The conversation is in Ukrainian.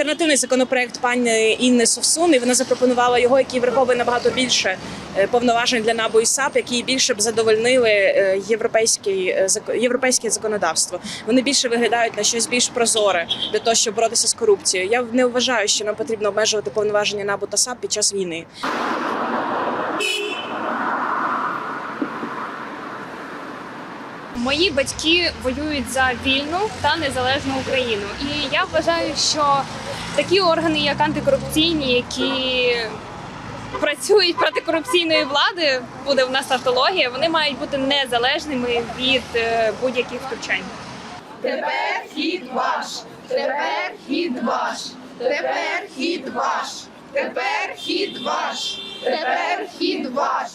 альтернативний законопроект пані Інни Совсун, і вона запропонувала його, який враховує набагато більше е, повноважень для НАБУ і САП, які більше б задовольнили е, європейський е, європейське законодавство. Вони більше виглядають на щось більш прозоре для того, щоб боротися з корупцією. Я не вважаю, що нам потрібно обмежувати повноваження НАБУ та САП під час війни. Мої батьки воюють за вільну та незалежну Україну. І я вважаю, що такі органи, як антикорупційні, які працюють проти корупційної влади, буде в нас автологія, вони мають бути незалежними від е, будь-яких втручань. Тепер хід ваш, тепер хід ваш, тепер хід ваш, тепер хід ваш, тепер хід ваш.